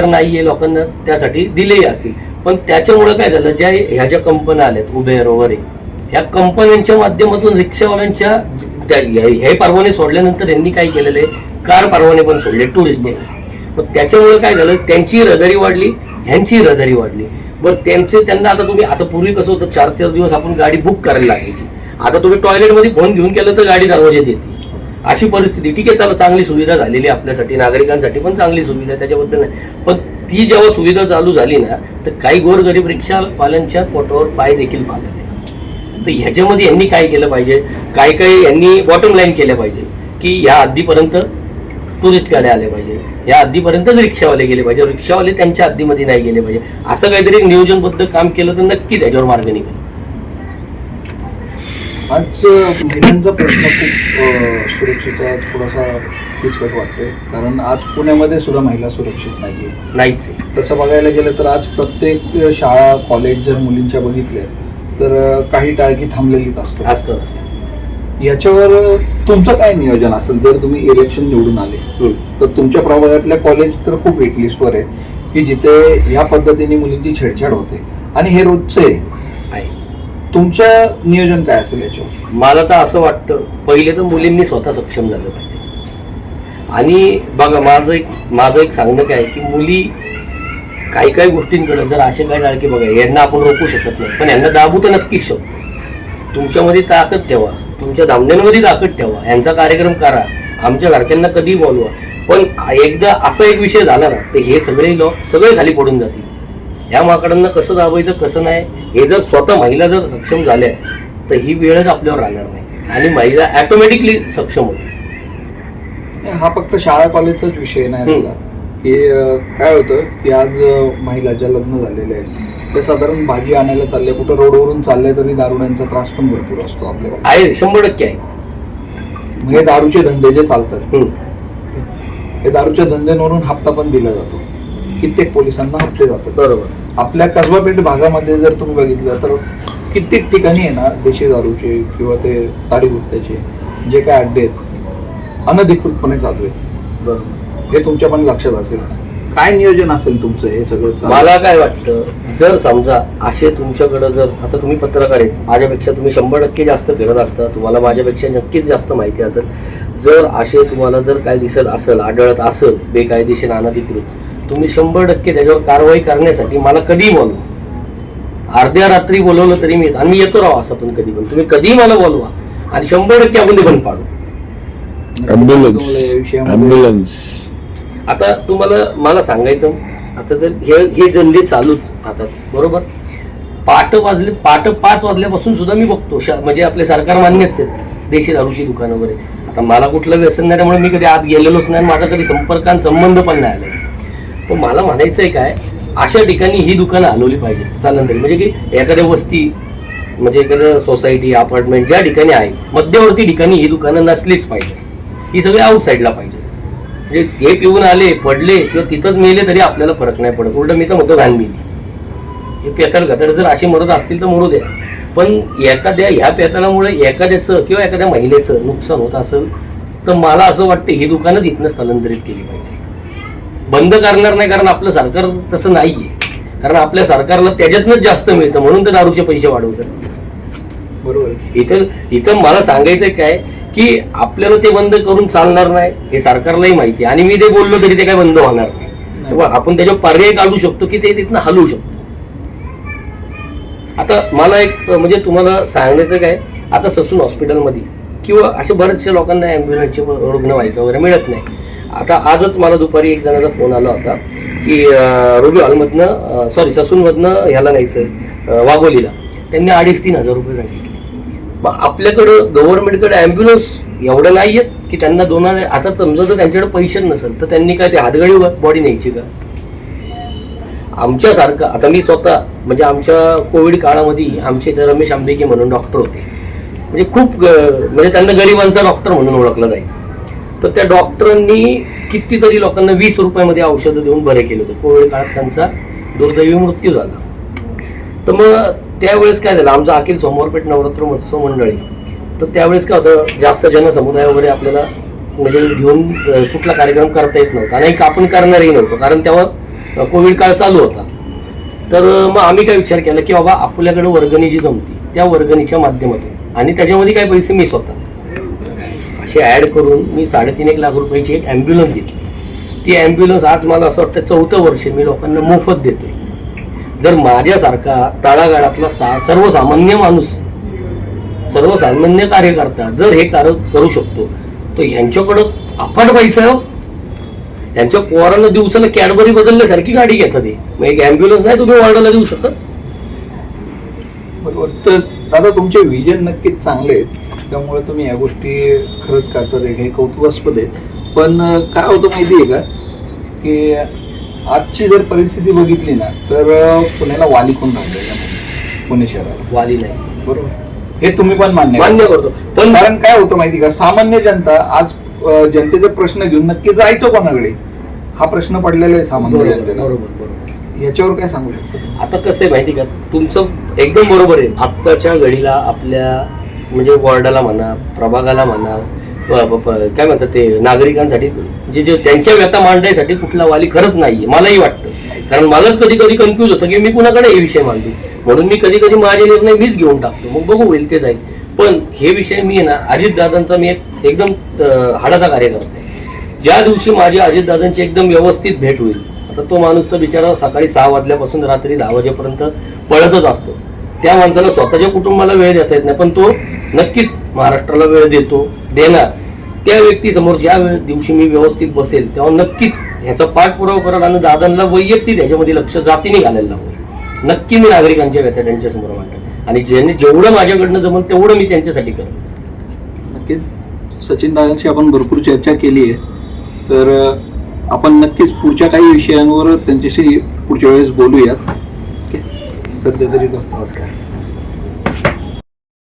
नाहीये लोकांना त्यासाठी दिलेही असतील. पण त्याच्यामुळे काय झालं ज्या ह्या ज्या कंपन्या आल्यात उबेर वगैरे ह्या कंपन्यांच्या माध्यमातून रिक्षावाल्यांच्या हे परवाने सोडल्यानंतर यांनी काय केलेलं आहे? कार परवाने पण सोडले टुरिस्टचे मग त्याच्यामुळे काय झालं त्यांची रहदारी वाढली ह्यांची रहदारी वाढली. बरं त्यांचे त्यांना आता तुम्ही आता पूर्वी कसं होतं चार चार दिवस आपण गाडी बुक करायला लागायची. आता तुम्ही टॉयलेटमध्ये फोन घेऊन गेलं तर गाडी दरवाज्यात येते. अशी परिस्थिती. ठीक आहे चालू चांगली सुविधा झालेली आपल्यासाठी नागरिकांसाठी पण चांगली सुविधा त्याच्याबद्दल नाही. पण ती जेव्हा सुविधा चालू झाली ना तर काही गोरगरीब रिक्षावाल्यांच्या पोटावर पाय देखील पाहिले तर ह्याच्यामध्ये यांनी काय केलं पाहिजे? काय काय यांनी बॉटम लाईन केल्या पाहिजे की या हद्दीपर्यंत टुरिस्ट गाड्या आल्या पाहिजे. या हद्दीपर्यंतच रिक्षावाले गेले पाहिजे. रिक्षावाले त्यांच्या हद्दीमध्ये नाही गेले पाहिजे. असं काहीतरी नियोजनबद्ध काम केलं तर नक्की त्याच्यावर मार्ग निघेल. आज महिलांचा प्रश्न खूप सुरक्षेचा थोडासा किचकट वाटतोय. कारण आज पुण्यामध्ये सुद्धा महिला सुरक्षित नाहीये. नाहीच. तसं बघायला गेलं तर आज प्रत्येक शाळा कॉलेज जर मुलींच्या बघितल्या तर काही टाळकी थांबलेलीच असतात. असतं असतं याच्यावर तुमचं काय नियोजन असेल? जर तुम्ही इलेक्शन निवडून आले. तर तुमच्या प्रभागातल्या कॉलेज तर खूप वेटलिस्टवर आहेत की जिथे ह्या पद्धतीने मुलींची छेडछाड होते. आणि हे रोजचे आहे. तुमचं नियोजन काय असेल याच्यावर? मला तर असं वाटतं पहिले तर मुलींनी स्वतः सक्षम झालं पाहिजे. आणि बघा माझं एक माझं एक सांगणं काय आहे की मुली काही काही गोष्टींकडे जर असे काय लाडके बघा यांना आपण रोखू शकत नाही पण यांना दाबू तर नक्कीच शकतो. तुमच्यामध्ये ताकद ठेवा तुमच्या धामण्यांमध्ये ताकद ठेवा यांचा कार्यक्रम करा आमच्या घरच्यांना कधी बोलवा. पण एकदा असा एक विषय झाला ना तर हे सगळे लोक सगळे खाली पडून जातील. ह्या माकडांना कसं दाबायचं कसं नाही हे जर स्वतः महिला जर सक्षम झाल्या तर ही वेळच आपल्यावर राहणार नाही. आणि महिला ॲटोमॅटिकली सक्षम होतील. हा फक्त शाळा कॉलेजचाच विषय नाही. आपला हे काय होतं की आज महिला ज्या लग्न झालेल्या आहेत ते साधारण भाजी आणायला चालले कुठं रोडवरून चालले तरी दारुड्यांचा त्रास पण भरपूर असतो आपल्याकडे आहे शंभर टक्के आहे. हे दारूचे धंदे जे चालतात. हे दारूच्या धंद्यांवरून हप्ता पण दिला जातो. कित्येक पोलिसांना हप्ते जातात. बरोबर. आपल्या कसबा पेठ भागामध्ये जर तुम्ही बघितलं तर कित्येक ठिकाणी आहे ना देशी दारूचे किंवा ते ताडी गुत्त्याचे जे काय अड्डे आहेत अनधिकृतपणे चालू आहेत. बरोबर. हे तुमच्या पण लक्षात असेल काय नियोजन असेल तुमचं हे सगळं चालू? मला काय वाटतं जर समजा असे तुमच्याकडं जर आता तुम्ही पत्रकार आहेत माझ्यापेक्षा तुम्ही शंभर टक्के जास्त फिरत असता तुम्हाला माझ्यापेक्षा नक्कीच जास्त माहिती असेल. जर असे तुम्हाला जर काय दिसत असेल आढळत असेल बेकायदेशीर अनधिकृत तुम्ही शंभर टक्के त्याच्यावर कारवाई करण्यासाठी मला कधी बोलवा. अर्ध्या रात्री बोलवलं तरी मी येतो. आणि मी येतो राव असं पण कधी पण. तुम्ही कधी मला बोलवा. आणि शंभर टक्के आपण ते बंद पाडू. आता तुम्हाला मला सांगायचं आता जर हे हे धंदे चालूच आता बरोबर? पाट वाजले पाट पाच वाजल्यापासून सुद्धा मी बघतो. शा- म्हणजे आपले सरकार मान्यच आहेत. देशी दारूची दुकानं वगैरे. आता मला कुठलं व्यसन नाही त्यामुळे मी कधी आत गेलेलोच नाही माझा कधी संपर्क आणि संबंध पण नाही आला पण मला म्हणायचं आहे काय अशा ठिकाणी ही दुकानं हलवली पाहिजे स्थलांतरित म्हणजे की एखाद्या वस्ती म्हणजे एखादं सोसायटी अपार्टमेंट ज्या ठिकाणी आहे मध्यवर्ती ठिकाणी ही दुकानं नसलीच पाहिजे ही सगळी आउटसाईडला पाहिजे म्हणजे ते पिऊन आले पडले किंवा तिथंच मेले तरी आपल्याला फरक नाही पडत. उलट मी तर म्हणतो घाण हे पेतर घातर जर अशी मरत असतील तर मरू द्या. पण एखाद्या ह्या पेतनामुळे एखाद्याचं किंवा एखाद्या महिलेचं नुकसान होत असेल तर मला असं वाटतं ही दुकानच इथनं स्थलांतरित केली पाहिजे. बंद करणार नाही कारण आपलं सरकार तसं नाही आहे कारण आपल्या सरकारला त्याच्यातनंच जास्त मिळतं म्हणून तर दारूचे पैसे वाढवतात. बरोबर. इथं इथं मला सांगायचं काय की आपल्याला ते बंद करून चालणार नाही हे सरकारलाही माहिती आहे. आणि मी ते बोललो तरी ते काय बंद होणार नाही. तेव्हा आपण त्याच्यावर पर्याय काढू शकतो की ते तिथनं हलवू शकतो. आता मला एक म्हणजे तुम्हाला सांगायचं काय आता ससून हॉस्पिटलमध्ये किंवा अशा बऱ्याचशा लोकांना ॲम्ब्युलन्सची रुग्णवाहिका वगैरे मिळत नाही. आता आजच मला दुपारी एक जणाचा फोन आला होता की रुबी हॉलमधनं सॉरी ससूनमधनं ह्याला न्यायचं अं, वाघोलीला. त्यांनी अडीच तीन हजार रुपये सांगितले. मग आपल्याकडं गव्हर्नमेंटकडे ॲम्ब्युलन्स एवढं नाही आहेत की त्यांना दोन हजार- आता समजा जर त्यांच्याकडे पैसे नसेल तर त्यांनी काय ते हातगाडी बॉडी न्यायची का? आमच्यासारखं आता मी स्वतः म्हणजे आमच्या कोविड काळामध्ये आमचे इथे रमेश आंबेके म्हणून डॉक्टर होते. म्हणजे खूप म्हणजे त्यांना गरिबांचा डॉक्टर म्हणून ओळखलं जायचं. तर त्या डॉक्टरांनी कितीतरी लोकांना वीस रुपयामध्ये औषधं देऊन बरे केलं होते. कोविड काळात त्यांचा दुर्दैवी मृत्यू झाला. तर मग त्यावेळेस काय झालं? आमचा अखिल सोमवारपेठ नवरात्र महोत्सव मंडळी. तर त्यावेळेस काय होतं? जास्त जनसमुदाय वगैरे आपल्याला म्हणजे घेऊन कुठला कार्यक्रम करता येत नव्हता. आणि एक आपण करणारही नव्हतो कारण तेव्हा कोविड काळ चालू होता. तर मग आम्ही काय विचार केला की बाबा आपल्याकडे वर्गणी जी जमती त्या वर्गणीच्या माध्यमातून. आणि त्याच्यामध्ये काही पैसे मिस होतात. असे ॲड करून मी साडेतीन एक लाख रुपयाची एक ॲम्ब्युलन्स घेतली. ती ॲम्ब्युलन्स आज मला असं वाटतं चौथं वर्ष मी लोकांना मोफत देतोय. जर माझ्यासारखा तळागाळातला सा सर्वसामान्य माणूस सर्वसामान्य कार्यकर्ता जर हे कार्य करू शकतो तर ह्यांच्याकडं अफाट पैसा हो. त्यांच्या पोरांना दिवसाला कॅडबरी बदलल्यासारखी गाडी घेतात मग एक ॲम्ब्युलन्स नाही तुम्ही वॉर्डाला देऊ शकत? बरोबर. तर दादा तुमचे विजन नक्कीच चांगले आहेत. त्यामुळे तुम्ही या गोष्टी खरंच करतात हे कौतुकास्पद आहेत. पण काय होतं माहिती आहे का? की आजची जर परिस्थिती बघितली ना तर पुण्याला वाली कोण राहिलेला पुणे शहराला. वाली नाही. बरोबर? हे तुम्ही पण मान्य. मान्य करतो. पण कारण काय होतं माहिती का? सामान्य जनता आज जनतेचे प्रश्न घेऊन नक्की जायचं कोणाकडे? हा प्रश्न पडलेला आहे सामान्य जनतेला. बरोबर बरोबर. याच्यावर काय सांगू शकतो आता कसं आहे माहिती का? तुमचं एकदम बरोबर आहे. आत्ताच्या घडीला आपल्या म्हणजे वॉर्डाला म्हणा प्रभागाला म्हणा काय म्हणतात ते नागरिकांसाठी जे जे त्यांच्या व्यथा मांडण्यासाठी कुठला वाली खरंच नाहीये मलाही वाटतं. कारण मलाच कधी कधी कन्फ्यूज होतं की मी कुणाकडे हे विषय मांडू? म्हणून मी कधी कधी माझे निर्णय मीच घेऊन टाकतो. मग बघू होईल ते जाईल. पण हे विषय मी ना अजितदादांचा मी एक एकदम हाडाचा कार्यकर्ता आहे. ज्या दिवशी माझी अजितदादांची एकदम व्यवस्थित भेट होईल आता तो माणूस तर बिचारा सकाळी सहा वाजल्यापासून रात्री दहा वाजेपर्यंत पळतच असतो. त्या माणसाला स्वतःच्या कुटुंबाला वेळ देता येत नाही पण तो नक्कीच महाराष्ट्राला वेळ देतो देणार. त्या व्यक्तीसमोर ज्या वेळ दिवशी मी व्यवस्थित बसेल तेव्हा नक्कीच ह्याचा पाठपुरावा करत आणि दादांना वैयक्तिक ह्याच्यामध्ये लक्ष जातीने घालायला लावू. नक्की मी नागरिकांच्या व्यथा त्यांच्यासमोर मांडतात आणि ज्याने जेवढं माझ्याकडनं जमल तेवढं मी त्यांच्यासाठी करेन नक्कीच. सचिन दादांशी आपण भरपूर चर्चा केली आहे. तर आपण नक्कीच पुढच्या काही विषयांवर त्यांच्याशी पुढच्या वेळेस बोलूयात. सध्या तरी नमस्कार.